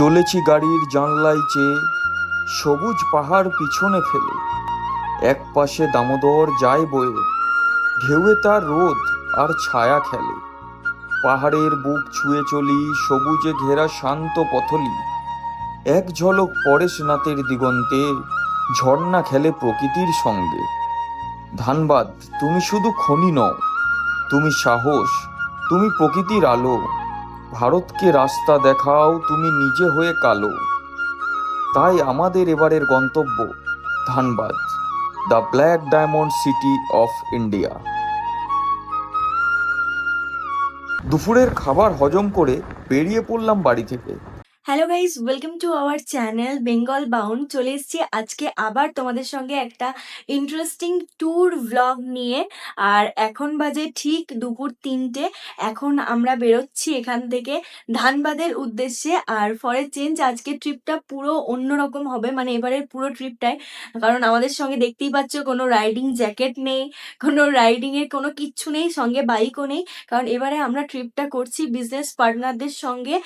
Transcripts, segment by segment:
চলেছি গাড়ির জানলায় চেয়ে সবুজ পাহাড় পিছনে ফেলে। এক পাশে দামোদর যায় বয়ে, ঢেউয়ে তার রোদ আর ছায়া খেলে। পাহাড়ের বুক ছুঁয়ে চলি, সবুজে ঘেরা শান্ত পথলি। এক ঝলক পরেশনাথের দিগন্তে, ঝর্ণা খেলে প্রকৃতির সঙ্গে। ধানবাদ, তুমি শুধু খনি নও, তুমি সাহস, তুমি প্রকৃতির আলো। ভারতকে রাস্তা দেখাও, তুমি নিজে হয়ে কালো। তাই আমাদের এবারের গন্তব্য Dhanbad, the black diamond city of India. দুপুরের খাবার হজম করে বেরিয়ে পড়লাম বাড়ি থেকে। Hello guys welcome to our channel Bengal bound চলে এসেছি আজকে আবার তোমাদের সঙ্গে একটা ইন্টারেস্টিং ট্যুর ভ্লগ নিয়ে। আর এখন বাজে ঠিক দুপুর তিনটে। এখন আমরা বেরোচ্ছি এখান থেকে ধানবাদের উদ্দেশ্যে। আর ফরে চেঞ্জ আজকে ট্রিপটা পুরো অন্যরকম হবে। মানে এবারের পুরো ট্রিপটাই কারণ আমাদের সঙ্গে দেখতেই পাচ্ছ, কোনো রাইডিং জ্যাকেট নেই, কোনো রাইডিংয়ের কোনো কিচ্ছু নেই, সঙ্গে বাইকও নেই। কারণ এবারে আমরা ট্রিপটা করছি বিজনেস পার্টনারদের সঙ্গে।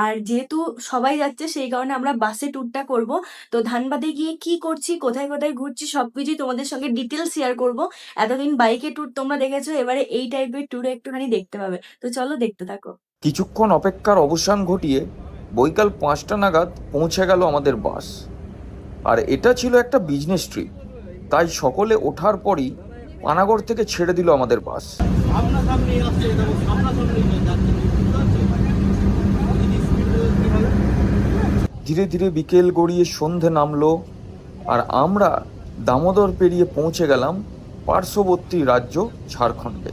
আর যেহেতু সবাই যাচ্ছে সেই কারণে আমরা বাসে ট্যুরটা করব। তো ধানবাদে গিয়ে কি করছি কোথায় কোথায় ঘুরছি সব কিছুই তোমাদের সঙ্গে ডিটেলস শেয়ার করব। এতদিন বাইকে ট্যুর তোমরা দেখেছ এবারে এই টাইপের ট্যুরে একটুখানি দেখতে পাবে। তো চলো দেখতে থাকো। কিছুক্ষণ অপেক্ষার অবসান ঘটিয়ে বৈকাল পাঁচটা নাগাদ পৌঁছে গেল আমাদের বাস আর এটা ছিল একটা বিজনেস ট্রিপ তাই সকলে ওঠার পরই পানাগড় থেকে ছেড়ে দিল আমাদের বাস সামনাসামনি আসছে দেখো সামনাসামনি যাচ্ছে বুঝতে পারছ যদি স্পিড কি হবে ধীরে ধীরে বিকেল গড়িয়ে সন্ধে নামলো আর আমরা দামোদর পেরিয়ে পৌঁছে গেলাম পার্শ্ববর্তী রাজ্য ঝাড়খণ্ডে।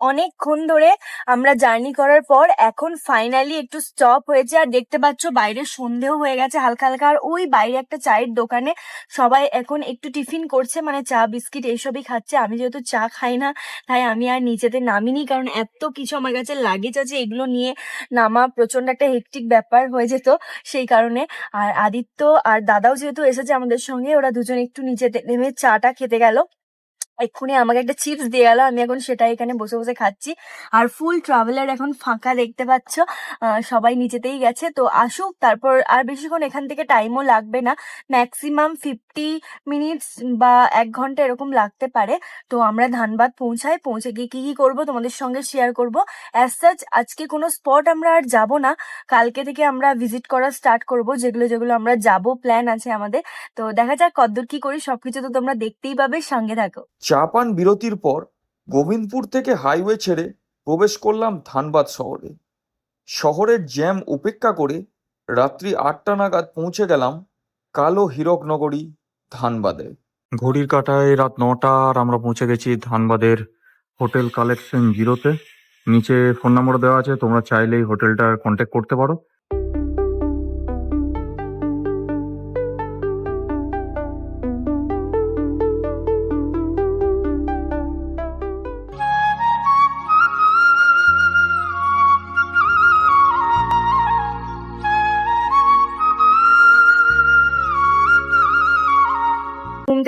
অনেকক্ষণ ধরে আমরা জার্নি করার পর এখন ফাইনালি একটু স্টপ হয়েছে আর দেখতে পাচ্ছ বাইরে সন্ধেও হয়ে গেছে, হালকা হালকা। আর ওই বাইরে একটা চায়ের দোকানে সবাই এখন একটু টিফিন করছে মানে চা, বিস্কিট এইসবই খাচ্ছে। আমি যেহেতু চা খাই না, তাই আমি আর নিচেতে নামিনি কারণ এত কিছু আমার কাছে লাগেজ আছে, এগুলো নিয়ে নামা প্রচণ্ড একটা হেকটিক ব্যাপার হয়ে যেত সেই কারণে। আর আদিত্য আর দাদাও যেহেতু এসেছে আমাদের সঙ্গে, ওরা দুজন একটু নিচেতে নেমে চাটা খেতে গেল। এক্ষুনি আমাকে একটা চিপস দিয়ে গেল আমি এখন সেটা এখানে বসে বসে খাচ্ছি। আর ফুল ট্রাভেলার এখন ফাঁকা দেখতে পাচ্ছ সবাই নিচেতেই গেছে। তো আসুক, তারপর আর বেশিক্ষণ এখান থেকে টাইমও লাগবে না। ম্যাক্সিমাম ফিফটি মিনিটস বা এক ঘণ্টা এরকম লাগতে পারে। তো আমরা ধানবাদ পৌঁছাই, পৌঁছে গিয়ে কী কী করব তোমাদের সঙ্গে শেয়ার করব। অ্যাজ সাচ আজকে কোনো স্পট আমরা আর যাব না। কালকে থেকে আমরা ভিজিট করা স্টার্ট করব। যেগুলো যেগুলো আমরা যাব প্ল্যান আছে আমাদের। তো দেখা যাক কদ্দূর কি করি, সবকিছু তো তোমরা দেখতেই পাবে, সঙ্গে থাকো। চা পান বিরতির পর গোবিন্দপুর থেকে হাইওয়ে ছেড়ে প্রবেশ করলাম ধানবাদ শহরে। শহরের জ্যাম উপেক্ষা করে রাত্রি আটটা নাগাদ পৌঁছে গেলাম কালো হীরকনগরী ধানবাদে। ঘড়ির কাটায় রাত নটা আর আমরা পৌঁছে গেছি ধানবাদের হোটেল কালেকশন জিরোতে। নিচে ফোন নম্বর দেওয়া আছে, তোমরা চাইলেই হোটেলটা কন্ট্যাক্ট করতে পারো।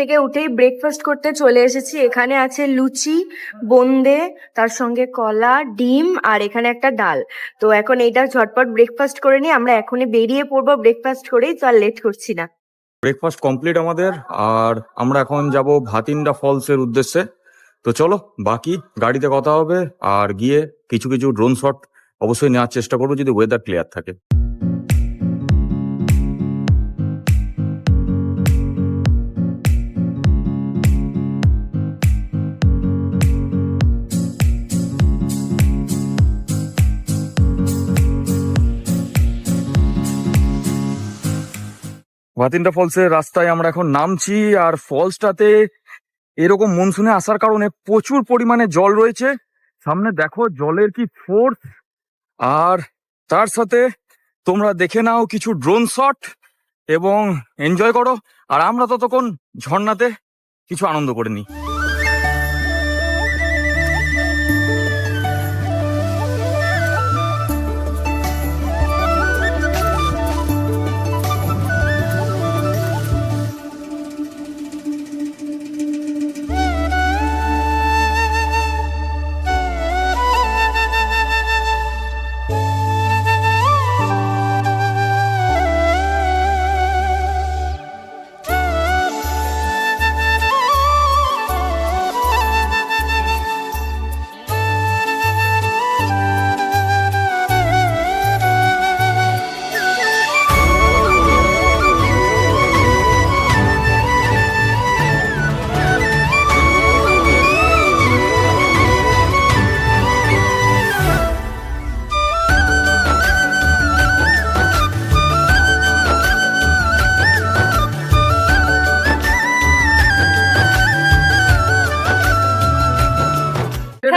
থেকে উঠেই ব্রেকফাস্ট করতে চলে এসেছি। এখানে আছে লুচি, বোন্দে, তার সঙ্গে কলা, ডিম আর এখানে একটা ডাল। তো এখন এইটা ঝটপট ব্রেকফাস্ট করে নিই। আমরা এখনই বেরিয়ে পড়ব ব্রেকফাস্ট করেই, তো আর লেট করছি না। ব্রেকফাস্ট কমপ্লিট আমাদের। আর আমরা এখন যাব ভাতিন্ডা ফলসের উদ্দেশ্যে। তো চলো, বাকি গাড়িতে কথা হবে। আর গিয়ে কিছু কিছু ড্রোন শট অবশ্যই নেওয়ার চেষ্টা করব যদি ওয়েদার ক্লিয়ার থাকে। ভাতিন্ডা ফলসের রাস্তায় আমরা এখন নামছি আর ফলসটাতে এরকম মনসুনে আসার কারণে প্রচুর পরিমাণে জল রয়েছে। সামনে দেখো জলের কি ফোর্স আর তার সাথে তোমরা দেখে নাও কিছু ড্রোন শট এবং এনজয় করো। আর আমরা ততক্ষণ ঝর্ণাতে কিছু আনন্দ করে নিই।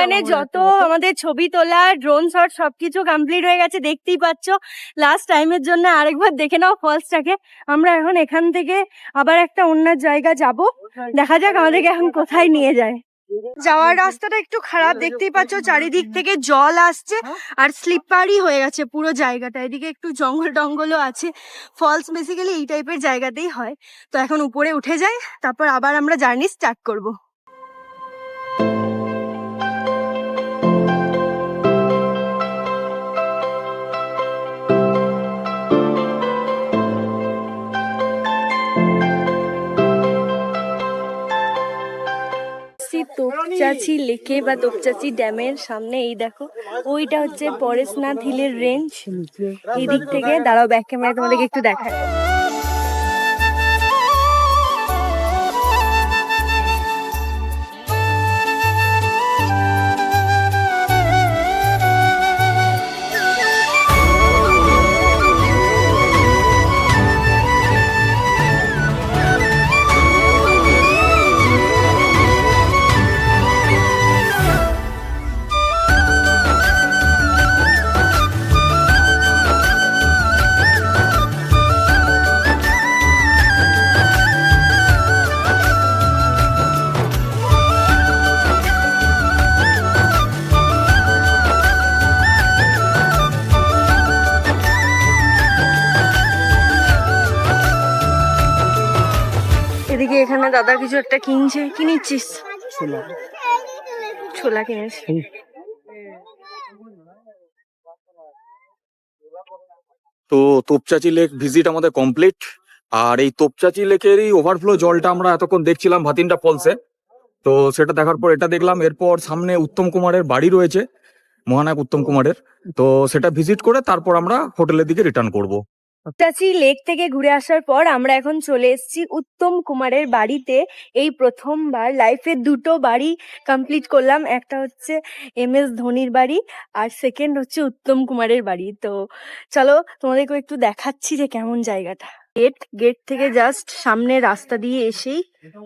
এখানে যত আমাদের ছবি তোলা ড্রোন শট সবকিছু কমপ্লিট হয়ে গেছে দেখতেই পাচ্ছ। লাস্ট টাইমের জন্য আরেকবার দেখে নাও ফলসটাকে আমরা এখন এখান থেকে আবার একটা অন্য জায়গা যাব। দেখা যাক আমাদেরকে এখন কোথায় নিয়ে যায়। যাওয়ার রাস্তাটা একটু খারাপ দেখতেই পাচ্ছ চারিদিক থেকে জল আসছে আর স্লিপারই হয়ে গেছে পুরো জায়গাটা। এদিকে একটু জঙ্গল টঙ্গলও আছে। ফলস বেসিক্যালি এই টাইপের জায়গাতেই হয়। তো এখন উপরে উঠে যাই তারপর আবার আমরা জার্নি স্টার্ট করব। তোপচাচি লেকে বা তোপচাচি ড্যামের সামনে, এই দেখো, ওইটা হচ্ছে পরেশনাথ হিলের রেঞ্জ এই দিক থেকে দাঁড়াও ব্যাক ক্যামেরা তোমাদেরকে একটু দেখায় এদিকে দাদা কিছু একটা কিনছে। কি নিচ্ছিস? ছোলা। কিনেছি। তো তোপচাচি লেক ভিজিট আমাদের কমপ্লিট। আর এই তোপচাচি লেকের এই ওভারফ্লো জলটা আমরা এতক্ষণ দেখছিলাম ভাতিনটা ফলসে। তো সেটা দেখার পর এটা দেখলাম এরপর সামনে উত্তম কুমারের বাড়ি রয়েছে মহানায়ক উত্তম কুমারের। তো সেটা ভিজিট করে তারপর আমরা হোটেলের দিকে রিটার্ন করব। চাচি লেক থেকে ঘুরে আসার পর আমরা এখন চলে এসেছি উত্তম কুমারের বাড়িতে। এই প্রথমবার লাইফে দুটো বাড়ি কমপ্লিট করলাম। একটা হচ্ছে এম এস ধোনির বাড়ি আর সেকেন্ড হচ্ছে উত্তম কুমারের বাড়ি। তো চলো তোমাদেরকে একটু দেখাচ্ছি যে কেমন জায়গাটা। গেট গেট থেকে জাস্ট সামনে রাস্তা দিয়ে এসেই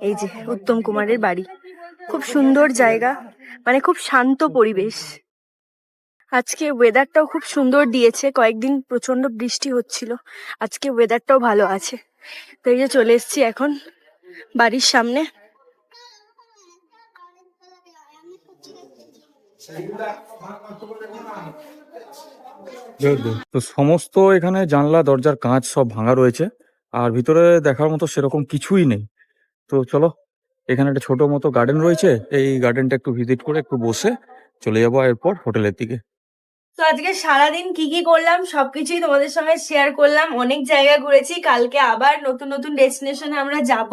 এই যে উত্তম কুমারের বাড়ি। খুব সুন্দর জায়গা মানে খুব শান্ত পরিবেশ। আজকে ওয়েদারটাও খুব সুন্দর দিয়েছে, কয়েকদিন প্রচণ্ড বৃষ্টি হচ্ছিল, আজকে ওয়েদারটাও ভালো আছে। তো এই যে চলে এসেছি এখন বাড়ির সামনে। তো সমস্ত এখানে জানলা, দরজার কাঁচ সব ভাঙা রয়েছে, আর ভিতরে দেখার মতো সেরকম কিছুই নেই। তো চলো, এখানে একটা ছোট মতো গার্ডেন রয়েছে, এই গার্ডেনটা একটু ভিজিট করে একটু বসে চলে যাব এরপর হোটেলের দিকে। তো আজকে সারাদিন কি কি করলাম সবকিছুই তোমাদের সঙ্গে শেয়ার করলাম। অনেক জায়গা ঘুরেছি, কালকে আবার নতুন নতুন ডেস্টিনেশনে আমরা যাব।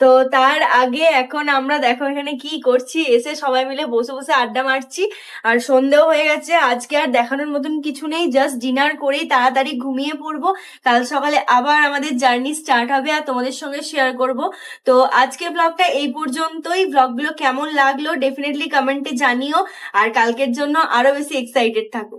তো তার আগে এখন আমরা দেখো এখানে কি করছি, এসে সবাই মিলে বসে বসে আড্ডা মারছি। আর সন্ধেও হয়ে গেছে, আজকে আর দেখানোর মতন কিছু নেই জাস্ট ডিনার করেই তাড়াতাড়ি ঘুমিয়ে পড়ব। কাল সকালে আবার আমাদের জার্নি স্টার্ট হবে আর তোমাদের সঙ্গে শেয়ার করব। তো আজকে ব্লগটা এই পর্যন্তই। ব্লগগুলো কেমন লাগল ডেফিনেটলি কমেন্টে জানিও। আর কালকের জন্য আরও বেশি এক্সাইটেড থাকো।